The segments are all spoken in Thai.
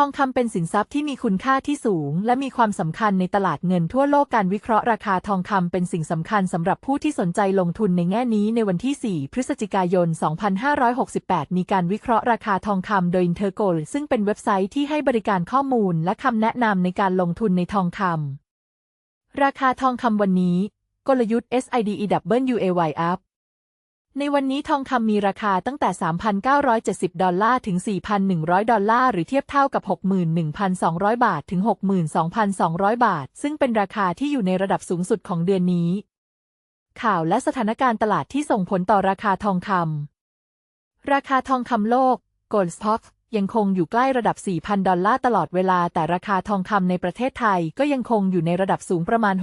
ทองคำเป็นสินทรัพย์ที่มีคุณค่าที่สูง และมีความสำคัญในตลาดเงินทั่วโลกการวิเคราะห์ราคาทองคำเป็นสิ่งสำคัญสำหรับผู้ที่สนใจลงทุนในแง่นี้ในวันที่ 4 พฤศจิกายน 2568 มีการวิเคราะห์ราคาทองคำโดย Intergold ซึ่งเป็นเว็บไซต์ที่ให้บริการข้อมูลและคำแนะนำในการลงทุนในทองคำราคาทองคำวันนี้ กลยุทธ์ SIDEWAY Up ในวันนี้ทองคำมีราคาตั้งแต่ 3,970 ดอลลาร์ ถึง 4,100 ดอลลาร์ หรือเทียบเท่ากับ 61,200 บาท ถึง 62,200 บาท ซึ่งเป็นราคาที่อยู่ในระดับสูงสุดของเดือนนี้ ข่าวและสถานการณ์ตลาดที่ส่งผลต่อราคาทองคำ ราคาทองคำโลก Gold Stock ยังคงอยู่ใกล้ระดับ 4,000 ดอลลาร์ตลอดเวลา แต่ราคาทองคำในประเทศไทยก็ยังคงอยู่ในระดับสูงประมาณ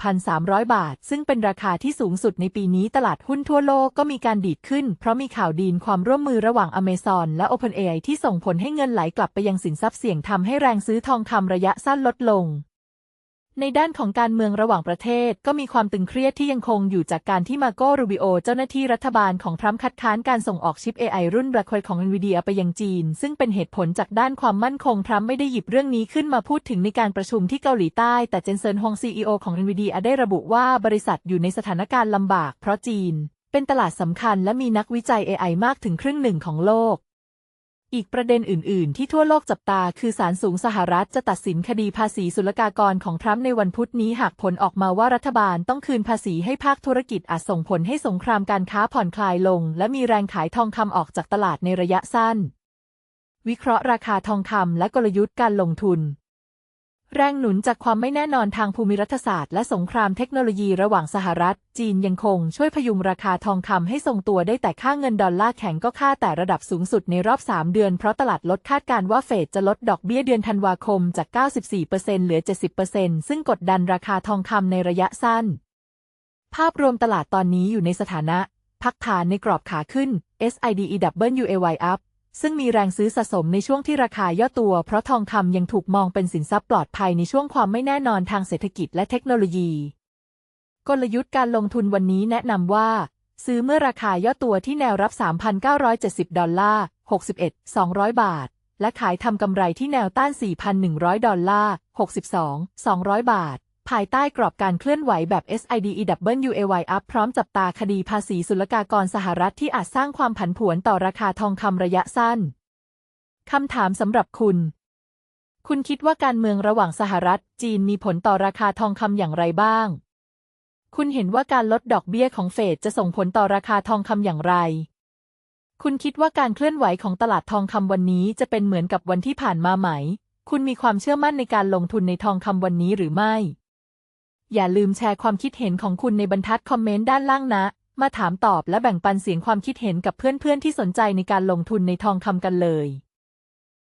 61,300 บาท ซึ่งเป็นราคาที่สูงสุดในปีนี้ตลาดหุ้นทั่วโลกก็มีการดีดขึ้น เพราะมีข่าวดีนความร่วมมือระหว่าง Amazon และ OpenAI ที่ส่งผลให้เงินไหลกลับไปยังสินทรัพย์เสี่ยงทำให้แรงซื้อทองคำระยะสั้นลดลง ในด้านของการเมืองระหว่างประเทศก็มีความตึงเครียดที่ยังคงอยู่จากการที่มาโกรูบิโอ เจ้าหน้าที่รัฐบาลของทรัมป์คัดค้านการส่งออกชิป AI รุ่นแบล็คไวของ NVIDIA ไปยังจีน ซึ่งเป็นเหตุผลจากด้านความมั่นคงทรัมป์ไม่ได้หยิบเรื่องนี้ขึ้นมาพูดถึงในการประชุมที่เกาหลีใต้ แต่เจนเซินฮง CEO ของ NVIDIA ได้ระบุว่าบริษัทอยู่ในสถานการณ์ลำบากเพราะจีน เป็นตลาดสำคัญและมีนักวิจัย AI มากถึงครึ่งหนึ่งของโลก อีกประเด็นอื่น ๆ ที่ทั่วโลกจับตาคือศาลสูงสหรัฐจะตัดสินคดีภาษีศุลกากรของทรัมป์ในวันพุธนี้หากผลออกมาว่ารัฐบาลต้องคืนภาษีให้ภาคธุรกิจอาจส่งผลให้สงครามการค้าผ่อนคลายลง และมีแรงขายทองคำออกจากตลาดในระยะสั้น วิเคราะห์ราคาทองคำและกลยุทธ์การลงทุน แรงหนุนจากความไม่แน่นอนทางภูมิรัฐศาสตร์และสงครามเทคโนโลยีระหว่างสหรัฐ จีนยังคงช่วยพยุงราคาทองคำให้ทรงตัวได้แต่ค่าเงินดอลลาร์แข็งก็ค่าแต่ระดับสูงสุดในรอบ 3 เดือนเพราะตลาดลดคาดการว่าเฟดจะลดดอกเบี้ยเดือนธันวาคมจาก 94%เหลือ 70%ซึ่งกดดันราคาทองคำในระยะสั้น ภาพรวมตลาดตอนนี้อยู่ในสถานะ พักฐานในกรอบขาขึ้น SIDEWAY Up ซึ่งมีแรงซื้อสะสมในช่วงที่ราคาย่อตัว เพราะทองคำยังถูกมองเป็นสินทรัพย์ปลอดภัยในช่วงความไม่แน่นอนทางเศรษฐกิจและเทคโนโลยี กลยุทธ์การลงทุนวันนี้แนะนำว่า ซื้อเมื่อราคาย่อตัวที่แนวรับ 3,970 ดอลลาร์ 61 200 บาท และขายทำกำไรที่แนวต้าน 4,100 ดอลลาร์ 62 200 บาท ภายใต้กรอบการเคลื่อนไหวแบบ SIDEWAY Up พร้อมจับตาคดีภาษีศุลกากรสหรัฐที่อาจสร้างความผันผวนต่อราคาทองคำระยะสั้น คำถามสำหรับคุณ คุณคิดว่าการเมืองระหว่างสหรัฐ จีนมีผลต่อราคาทองคำอย่างไรบ้าง คุณเห็นว่าการลดดอกเบี้ยของเฟดจะส่งผลต่อราคาทองคำอย่างไร คุณคิดว่าการเคลื่อนไหวของตลาดทองคำวันนี้จะเป็นเหมือนกับวันที่ผ่านมาไหม คุณมีความเชื่อมั่นในการลงทุนในทองคำวันนี้หรือไม่ อย่าลืมแชร์ความคิดเห็นของคุณในบรรทัดคอมเมนต์ด้านล่างนะ มาถามตอบและแบ่งปันเสียงความคิดเห็นกับเพื่อนๆที่สนใจในการลงทุนในทองคำกันเลย